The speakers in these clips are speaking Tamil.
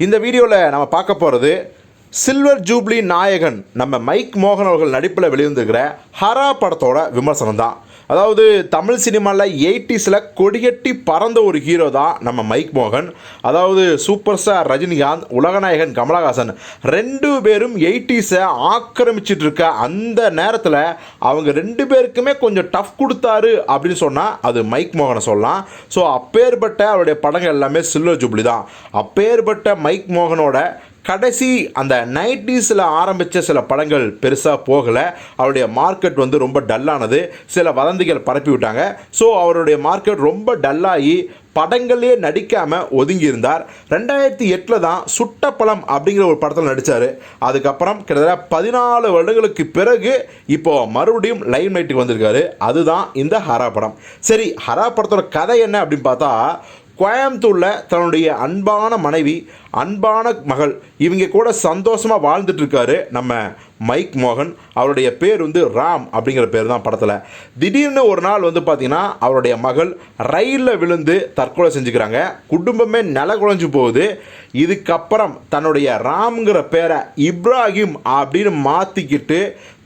இந்த வீடியோவில் நம்ம பார்க்க போகிறது சில்வர் ஜூப்ளி நாயகன் நம்ம மைக் மோகன் அவர்கள் நடிப்பில் வெளிவந்திருக்கிற ஹரா படத்தோட விமர்சனம் தான் அதாவது தமிழ் சினிமாவில் எயிட்டிஸில் கொடியட்டி பறந்த ஒரு ஹீரோ தான் நம்ம மைக் மோகன். அதாவது சூப்பர் ஸ்டார் ரஜினிகாந்த் உலகநாயகன் கமலஹாசன். ரெண்டு பேரும் எயிட்டிஸை ஆக்கிரமிச்சிட்டு இருக்க அந்த நேரத்தில் அவங்க ரெண்டு பேருக்குமே கொஞ்சம் டஃப் கொடுத்தாரு அப்படின்னு சொன்னால் அது மைக் மோகனை சொல்லலாம். ஸோ அப்பேற்பட்ட அவருடைய படங்கள் எல்லாமே சில்வர் ஜூப்ளி தான். அப்பேற்பட்ட மைக் மோகனோட கடைசி அந்த நைன்டிஸில் ஆரம்பித்த சில படங்கள் பெருசாக போகலை. அவருடைய மார்க்கெட் வந்து ரொம்ப டல்லானது சில வதந்திகள் பரப்பி விட்டாங்க. ஸோ அவருடைய மார்க்கெட் ரொம்ப டல்லாகி படங்களே நடிக்காமல் ஒதுங்கி இருந்தார். ரெண்டாயிரத்தி எட்டில் தான் சுட்டப்பழம் அப்படிங்கிற ஒரு படத்தில் நடித்தார் அதுக்கப்புறம் கிட்டத்தட்ட பதினாலு வருடங்களுக்கு பிறகு இப்போது மறுபடியும் லைவ் நைட்டுக்கு வந்திருக்காரு. அதுதான் இந்த ஹரா படம். சரி ஹரா படத்தோட கதை என்ன அப்படின்னு பார்த்தா கோயம்புத்தூரில் தன்னுடைய அன்பான மனைவி அன்பான மகள் இவங்க கூட சந்தோஷமாக வாழ்ந்துட்டுருக்காரு நம்ம மைக் மோகன் அவருடைய பேர் வந்து ராம் அப்படிங்கிற பேர் தான் படத்தில். திடீர்னு ஒரு நாள் வந்து பார்த்தீங்கன்னா அவருடைய மகள் ரயிலில் விழுந்து தற்கொலை செஞ்சுக்கிறாங்க. குடும்பமே நில குழஞ்சு போகுது. இதுக்கப்புறம் தன்னுடைய ராம்ங்கிற பேரை இப்ராஹிம் அப்படின்னு மாற்றிக்கிட்டு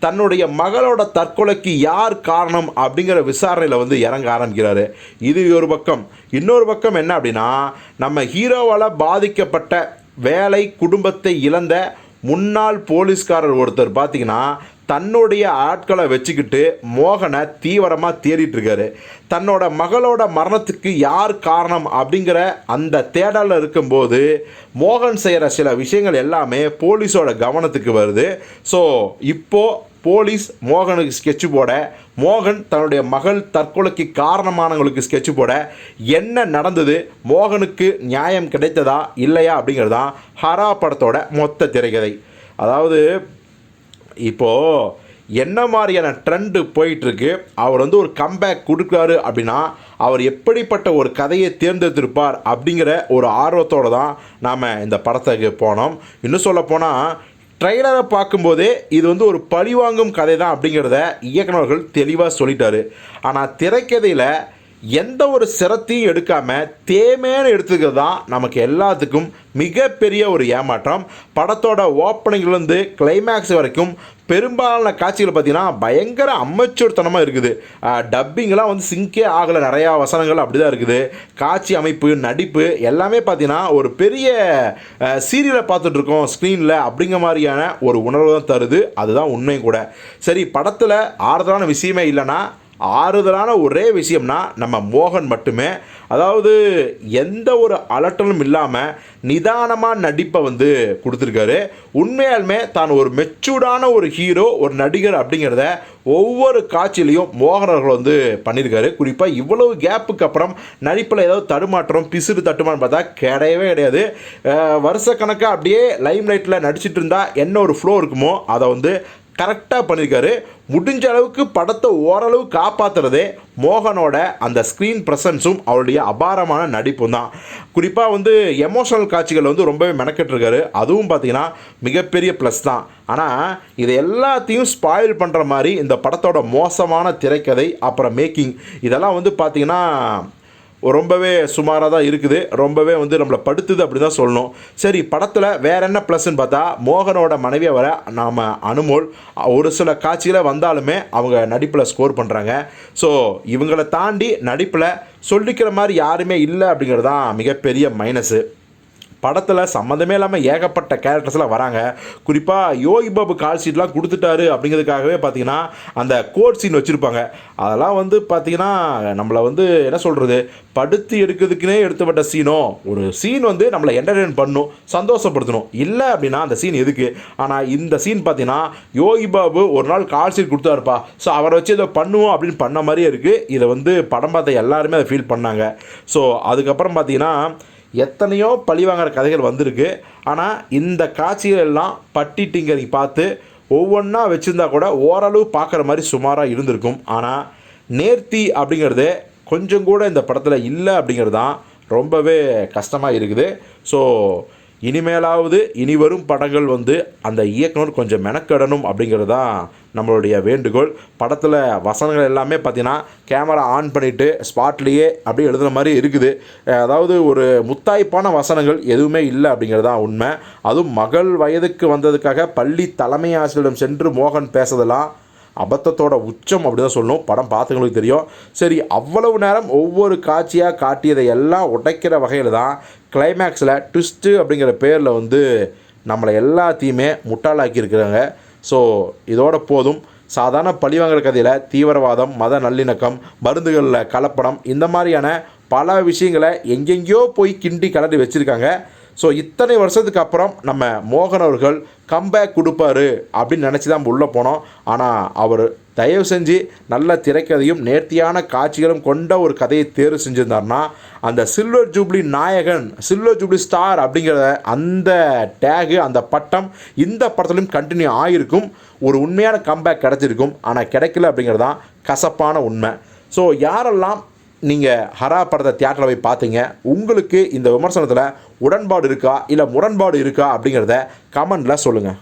தன்னுடைய மகளோட தற்கொலைக்கு யார் காரணம் அப்படிங்கிற விசாரணையில் வந்து இறங்க ஆரம்பிக்கிறாரு. இது ஒரு பக்கம். இன்னொரு பக்கம் என்ன அப்படின்னா நம்ம ஹீரோவால் பாதிக்கப்பட்ட வேலை குடும்பத்தை இழந்த முன்னாள் போலீஸ்காரர் ஒருத்தர் பார்த்தீங்கன்னா தன்னுடைய ஆட்களை வச்சுக்கிட்டு மோகனை தீவிரமாக தேடிட்டு இருக்காரு. தன்னோட மகளோட மரணத்துக்கு யார் காரணம் அப்படிங்கிற அந்த தேடலில் இருக்கும்போது மோகன் செய்கிற சில விஷயங்கள் எல்லாமே போலீஸோட கவனத்துக்கு வருது. ஸோ இப்போது போலீஸ் மோகனுக்கு ஸ்கெட்சு போட மோகன் தன்னுடைய மகள் தற்கொலைக்கு காரணமானவங்களுக்கு ஸ்கெட்சு போட என்ன நடந்தது மோகனுக்கு நியாயம் கிடைத்ததா இல்லையா அப்படிங்கிறது தான் ஹரா படத்தோட மொத்த திரைக்கதை. அதாவது இப்போது என்ன மாதிரியான ட்ரெண்டு போயிட்டுருக்கு அவர் வந்து ஒரு கம்பேக் கொடுக்குறாரு அப்படின்னா அவர் எப்படிப்பட்ட ஒரு கதையை தேர்ந்தெடுத்திருப்பார் அப்படிங்கிற ஒரு ஆர்வத்தோடு தான் நாம் இந்த படத்துக்கு போனோம். இன்னும் சொல்ல போனால் ட்ரெய்லரை பார்க்கும்போதே இது வந்து ஒரு பழிவாங்கும் கதை தான் அப்படிங்கிறத இயக்குனர்கள் தெளிவாக சொல்லிட்டாரு. ஆனால் திரைக்கதையில் எந்த ஒரு சிரத்தையும் எடுக்காமல் தேமேன்னு எடுத்துக்கிறது தான் நமக்கு எல்லாத்துக்கும் மிகப்பெரிய ஒரு ஏமாற்றம். படத்தோட ஓப்பனிங்லேருந்து கிளைமேக்ஸ் வரைக்கும் பெரும்பாலான காட்சிகள் பார்த்தீங்கன்னா பயங்கர அம்மச்சூர்த்தனமாக இருக்குது. டப்பிங்லாம் வந்து சிங்கே ஆகலை. நிறையா வசனங்கள் அப்படி தான் இருக்குது. காட்சி அமைப்பு நடிப்பு எல்லாமே பார்த்தீங்கன்னா ஒரு பெரிய சீரியலை பார்த்துட்ருக்கோம் ஸ்க்ரீனில் அப்படிங்கிற மாதிரியான ஒரு உணர்வு தான் தருது. அதுதான் உண்மையும் கூட. சரி படத்தில் ஆறுதலான விஷயமே இல்லைன்னா ஆறுதலான ஒரே விஷயம்னா நம்ம மோகன் மட்டுமே. அதாவது எந்த ஒரு அலட்டலும் இல்லாமல் நிதானமாக நடிப்பை வந்து கொடுத்துருக்காரு. உண்மையாலுமே தான் ஒரு மெச்சூர்டான ஒரு ஹீரோ ஒரு நடிகர் அப்படிங்கிறத ஒவ்வொரு காட்சியிலையும் மோகனர்கள் வந்து பண்ணியிருக்காரு. குறிப்பாக இவ்வளவு கேப்புக்கு அப்புறம் நடிப்பில் ஏதாவது தடுமாற்றம் பிசுறு தட்டுமான்னு பார்த்தா கிடையவே கிடையாது. வருஷக்கணக்காக அப்படியே லைம் லைட்டில் நடிச்சிட்டு இருந்தால் என்ன ஒரு ஃப்ளோ இருக்குமோ அதை வந்து கரெக்டாக பண்ணியிருக்காரு முடிஞ்ச அளவுக்கு படத்தை ஓரளவு காப்பாற்றுறதே மோகனோட அந்த ஸ்க்ரீன் ப்ரெசன்ஸும் அவருடைய அபாரமான நடிப்பும் தான் குறிப்பாக வந்து எமோஷனல் காட்சிகள் வந்து ரொம்பவே மெனக்கெட்டுருக்காரு. அதுவும் பார்த்தீங்கன்னா மிகப்பெரிய ப்ளஸ் தான். ஆனால் இது எல்லாத்தையும் ஸ்பாயில் பண்ணுற மாதிரி இந்த படத்தோட மோசமான திரைக்கதை அப்புறம் மேக்கிங் இதெல்லாம் வந்து பார்த்திங்கன்னா ரொம்பவே சுமாராக தான் இருக்குது. ரொம்பவே வந்து நம்மளை படுத்துது அப்படி தான் சொல்லணும். சரி படத்தில் வேற என்ன ப்ளஸ்ன்னு பார்த்தா மோகனோட மனைவியை வர நாம் அனுமோல் ஒரு சில காட்சியில் வந்தாலுமே அவங்க நடிப்பில் ஸ்கோர் பண்ணுறாங்க ஸோ இவங்களை தாண்டி நடிப்பில் சொல்லிக்கிற மாதிரி யாருமே இல்லை அப்படிங்கிறது தான் மிகப்பெரிய மைனஸு படத்தில் சம்மந்தமே இல்லாமல் ஏகப்பட்ட கேரக்டர்ஸ்லாம் வராங்க. குறிப்பாக யோகி பாபு கால் ஷீட்லாம் கொடுத்துட்டாரு அப்படிங்கிறதுக்காகவே பார்த்தீங்கன்னா அந்த கோட் சீன் வச்சுருப்பாங்க. அதெல்லாம் வந்து பார்த்தீங்கன்னா நம்மளை வந்து என்ன சொல்கிறது படுத்து எடுக்கிறதுக்குனே எடுத்துப்பட்ட சீனோ ஒரு சீன் வந்து நம்மளை என்டர்டெயின் பண்ணணும் சந்தோஷப்படுத்தணும். இல்லை அப்படின்னா அந்த சீன் எதுக்கு? ஆனால் இந்த சீன் பார்த்தீங்கன்னா யோகி பாபு ஒரு நாள் கால் ஷீட் கொடுத்தாருப்பா. ஸோ அவரை வச்சு இதை பண்ணுவோம் அப்படின்னு பண்ண மாதிரியே இருக்குது இதை வந்து படம் பார்த்த எல்லாருமே அதை ஃபீல் பண்ணாங்க. ஸோ அதுக்கப்புறம் பார்த்தீங்கன்னா எத்தனையோ பழிவாங்கிற கதைகள் வந்திருக்கு. ஆனால் இந்த காட்சிகள் எல்லாம் பட்டி டிங்கரிங் பார்த்து ஒவ்வொன்றா வச்சுருந்தா கூட ஓரளவு பார்க்குற மாதிரி சுமாராக இருந்திருக்கும். ஆனால் நேர்த்தி அப்படிங்கிறது கொஞ்சம் கூட இந்த படத்தில் இல்லை அப்படிங்கிறது தான் ரொம்பவே கஷ்டமாக இருக்குது. ஸோ இனிமேலாவது இனி வரும் படங்கள் வந்து அந்த இயக்குனர் கொஞ்சம் மெனக்கெடணும் அப்படிங்கிறது தான் நம்மளுடைய வேண்டுகோள். படத்தில் வசனங்கள் எல்லாமே பார்த்தீங்கன்னா கேமரா ஆன் பண்ணிவிட்டு ஸ்பாட்லேயே அப்படியே எழுதுன மாதிரி இருக்குது. அதாவது ஒரு முத்தாய்ப்பான வசனங்கள் எதுவுமே இல்லை அப்படிங்கிறது தான் உண்மை. அதுவும் மகள் வயதுக்கு வந்ததுக்காக பள்ளி தலைமை ஆசிரியரிடம் சென்று மோகன் பேசுதெல்லாம் அபத்தத்தோட உச்சம் அப்படி தான் சொல்லணும். படம் பார்த்துங்களுக்கு தெரியும். சரி அவ்வளவு நேரம் ஒவ்வொரு காட்சியாக காட்டியதை எல்லாம் உடைக்கிற வகையில் தான் கிளைமேக்ஸில் ட்விஸ்ட்டு அப்படிங்கிற பேரில் வந்து நம்மளை எல்லாத்தையுமே முட்டாளாக்கி இருக்கிறாங்க ஸோ இதோட போதும். சாதாரண பழிவாங்கிற கதையில் தீவிரவாதம் மத நல்லிணக்கம் மருந்துகளில் கலப்படம் இந்த மாதிரியான பல விஷயங்களை எங்கெங்கேயோ போய் கிண்டி கலட்டி வச்சுருக்காங்க. ஸோ இத்தனை வருஷத்துக்கு அப்புறம் நம்ம மோகன் அவர்கள் கம்பேக் கொடுப்பாரு அப்படின்னு நினச்சி தான் உள்ளே போனோம். ஆனால் அவர் தயவு செஞ்சு நல்ல திரைக்கதையும் நேர்த்தியான காட்சிகளும் கொண்ட ஒரு கதையை தேர்வு செஞ்சுருந்தார்னா அந்த சில்வர் ஜூப்ளி நாயகன் சில்வர் ஜூப்ளி ஸ்டார் அப்படிங்கிற அந்த டேகு அந்த பட்டம் இந்த படத்துலையும் கண்டினியூ ஆகிருக்கும் ஒரு உண்மையான கம்பேக் கிடச்சிருக்கும். ஆனால் கிடைக்கல அப்படிங்கிறது தான் கசப்பான உண்மை. ஸோ யாரெல்லாம் நீங்கள் ஹரா படத்தை தியேட்டரில் போய் பார்த்தீங்க உங்களுக்கு இந்த விமர்சனத்தில் உடன்பாடு இருக்கா இல்லை முரண்பாடு இருக்கா அப்படிங்கிறத கமெண்டில் சொல்லுங்கள்